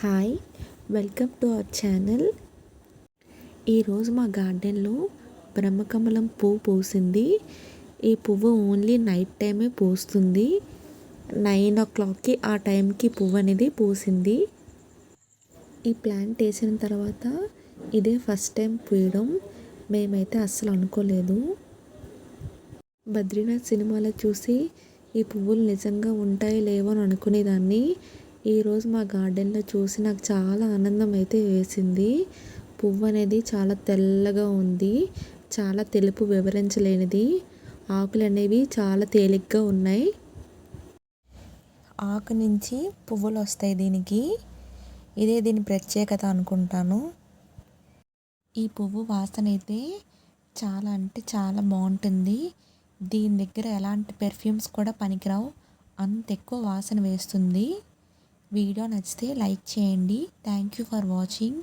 Hi welcome to our channel. ఈరోజు మా గార్డెన్లో బ్రహ్మకమలం పువ్వు పూసింది. ఈ పువ్వు ఓన్లీ నైట్ టైమే పూస్తుంది. నైన్ ఓ క్లాక్కి ఆ టైంకి పువ్వు అనేది పూసింది. ఈ ప్లాంట్ వేసిన తర్వాత ఇదే ఫస్ట్ టైం పూయడం. మేమైతే అస్సలు అనుకోలేదు. బద్రీనాథ్ సినిమాలో చూసి ఈ పువ్వులు నిజంగా ఉంటాయి లేవో అని అనుకునేదాన్ని. ఈరోజు మా గార్డెన్లో చూసి నాకు చాలా ఆనందం అయితే వేసింది. పువ్వు అనేది చాలా తెల్లగా ఉంది. చాలా తెలుపు వివరించలేనిది. ఆకులు అనేవి చాలా తేలిగ్గా ఉన్నాయి. ఆకు నుంచి పువ్వులు వస్తాయి దీనికి. ఇదే దీని ప్రత్యేకత అనుకుంటాను. ఈ పువ్వు వాసన అయితే చాలా అంటే చాలా బాగుంటుంది. దీని దగ్గర ఎలాంటి పెర్ఫ్యూమ్స్ కూడా పనికిరావు. అంత ఎక్కువ వాసన వేస్తుంది. వీడియో నచ్చితే లైక్ చేయండి. Thank you for watching